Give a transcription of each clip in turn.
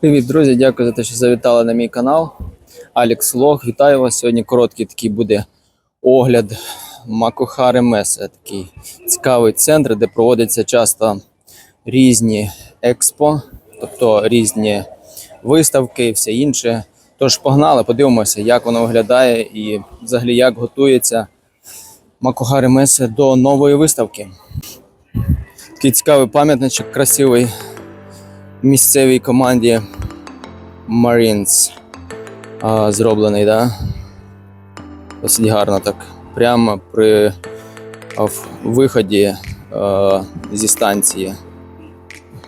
Привіт, друзі! Дякую за те, що завітали на мій канал. Алекс Лох, вітаю вас. Сьогодні короткий такий буде огляд Макохари Месе. Такий цікавий центр, де проводяться часто різні експо, тобто різні виставки і все інше. Тож погнали, подивимося, як воно виглядає і взагалі як готується Макохари Месе до нової виставки. Такий цікавий пам'ятничок, красивий місцевій команді Marines а, зроблений, да? Досить гарно так. Прямо при в виході а, зі станції.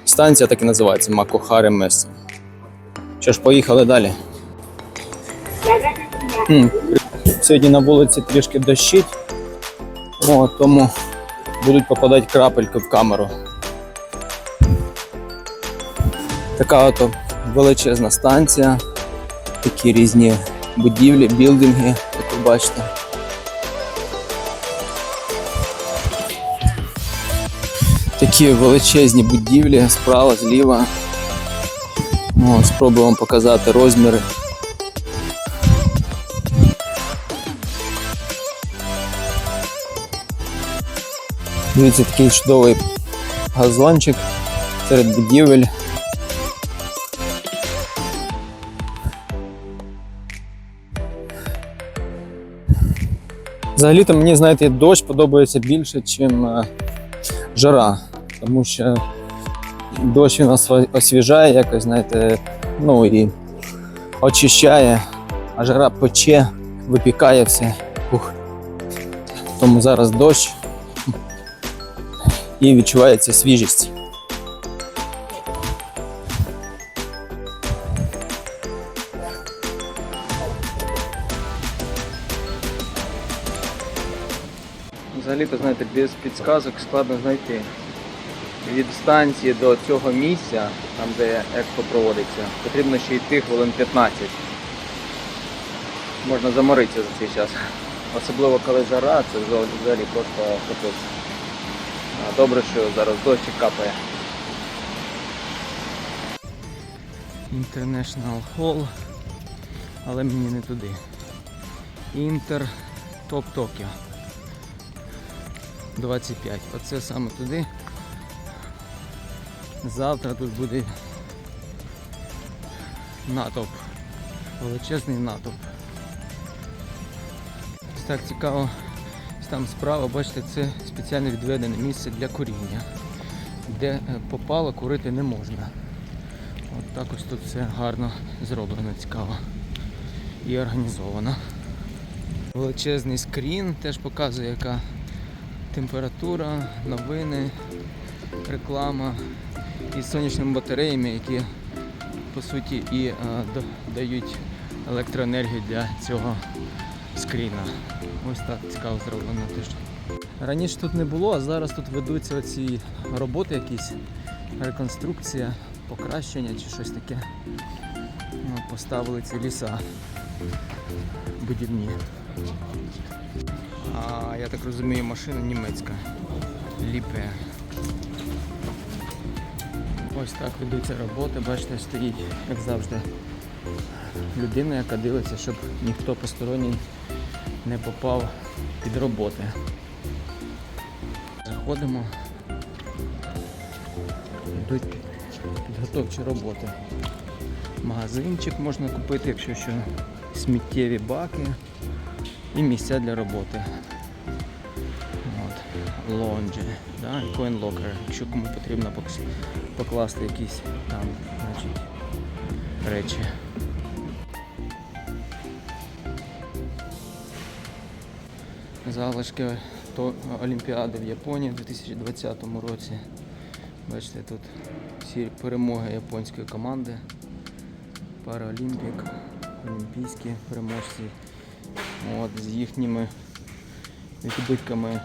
Станція так і називається Макохари Мес. Що ж, поїхали далі. Сьогодні на вулиці трішки дощить, о, тому будуть попадати крапельки в камеру. Така ото величезна станція, такі різні будівлі, білдинги, як ви бачите. Такі величезні будівлі справа, зліва. О, спробую вам показати розміри. Дивіться, такий чудовий газончик серед будівель. Взагалі-то мені, знаєте, дощ подобається більше, ніж жара. Тому що дощ нас освіжає якось, знаєте, ну і очищає, а жара пече, випікає все. Ух. Тому зараз дощ і відчувається свіжість. Взагалі-то, знаєте, без підсказок складно знайти. Від станції до цього місця, там де експо проводиться, потрібно ще йти хвилин 15. Можна заморитися за цей час. Особливо коли жара, це взагалі просто капець. Добре, що зараз дощик капає. International Hall, але мені не туди. Інтер Топ Токіо. 25. Оце саме туди. Завтра тут буде натовп. Величезний натовп. Так цікаво. Там справа, бачите, це спеціально відведене місце для куріння, де е, попало курити не можна. От так ось тут все гарно зроблено, цікаво і організовано. Величезний скрін теж показує, яка температура, новини, реклама із сонячними батареями, які по суті і е, дають електроенергію для цього скріна. Ось так цікаво зроблено теж. Раніше тут не було, а зараз тут ведуться оці роботи якісь, реконструкція, покращення чи щось таке. Ну, поставили ці ліса будівні. А, так розумію, машина німецька. Ліпе. Ось так ведуться роботи, бачите, стоїть, як завжди, людина, яка дивиться, щоб ніхто посторонній не попав під роботи. Заходимо. Йдуть підготовчі роботи. Магазинчик можна купити, якщо що, сміттєві баки і місця для роботи. Лонджі, да? і CoinLocker, якщо кому потрібно покласти якісь там значить, речі. Залишки Олімпіади в Японії у 2020 році. Бачите, тут всі перемоги японської команди. Паралімпік, олімпійські переможці. От, з їхніми відбитками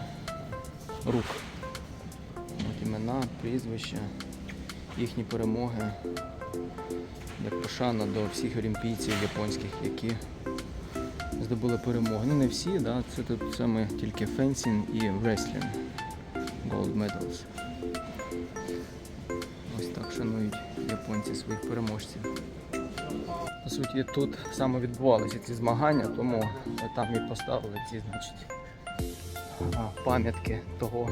рук. От імена, прізвища, їхні перемоги. Як пошана до всіх олімпійців японських, які здобули перемоги. Ну не всі, да? це тут саме тільки фенсінг і wrestling. Gold medals. Ось так шанують японці своїх переможців. По суті, тут саме відбувалися ці змагання, тому там і поставили ці, значить, пам'ятки того,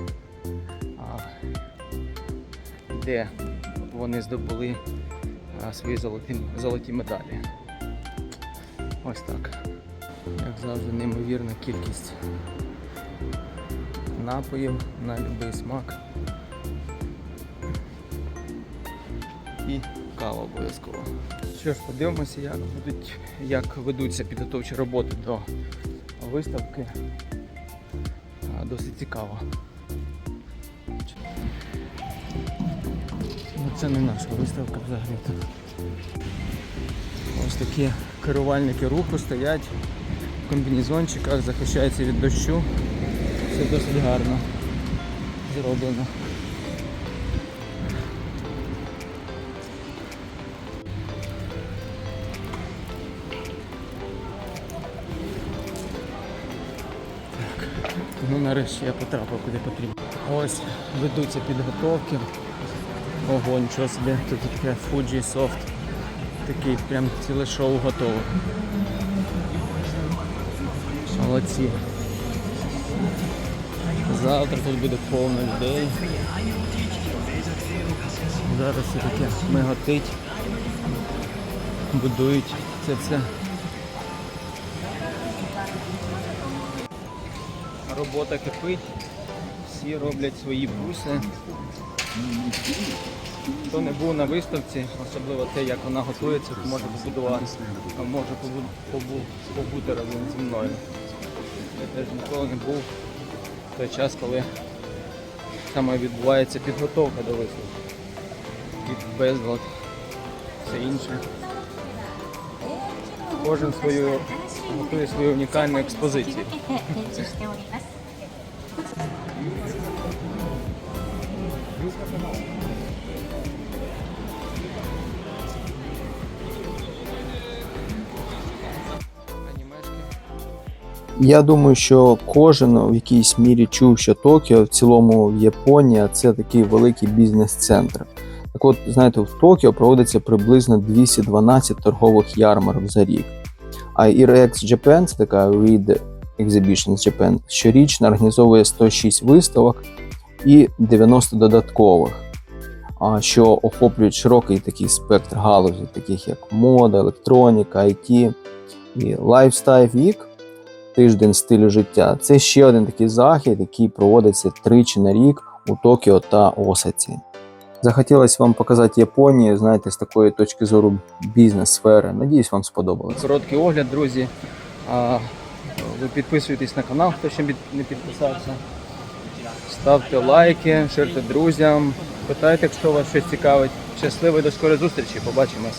де вони здобули свої золоті, золоті медалі. Ось так. Як завжди, неймовірна кількість напоїв на будь-який смак. І кава обов'язково. Що ж, подивимося, як будуть, як ведуться підготовчі роботи до виставки. Досить цікаво. Ну, це не наша виставка взагалі. Ось такі керувальники руху стоять в комбінезончиках, захищаються від дощу. Все досить гарно зроблено. Нарешті я потрапив куди потрібно. Ось ведуться підготовки. Ого, нічого собі, тут таке Fuji Soft. Такий прям ціле шоу готове. Молодці. Завтра тут буде повно людей. Зараз все таке миготить. Будують це все. Робота кипить. Всі роблять свої буси. Хто не був на виставці, особливо те, як вона готується, то може побудувати, а може побу- побу- побути разом зі мною. Я теж ніколи не був в той час, коли саме відбувається підготовка до виставки. Від безлад, все інше. Кожен свою готує свою унікальну експозицію. Я думаю, що кожен в якійсь мірі чув, що Токіо в цілому Японія це такий великий бізнес-центр. Так от, знаєте, в Токіо проводиться приблизно 212 торгових ярмарок за рік. А IRX Japan, це така Read Exhibitions Japan, щорічно організовує 106 виставок і 90 додаткових, що охоплюють широкий такий спектр галузей, таких як мода, електроніка, IT і Lifestyle Week тиждень стилю життя. Це ще один такий захід, який проводиться тричі на рік у Токіо та Осаці. Захотілося вам показати Японію, знаєте, з такої точки зору бізнес-сфери. Надіюсь, вам сподобалось. Короткий огляд, друзі. Підписуєтесь на канал, хто ще не підписався. Ставте лайки, ширте друзям, питайте, якщо вас щось цікавить. Щасливо і до скорої зустрічі. Побачимось.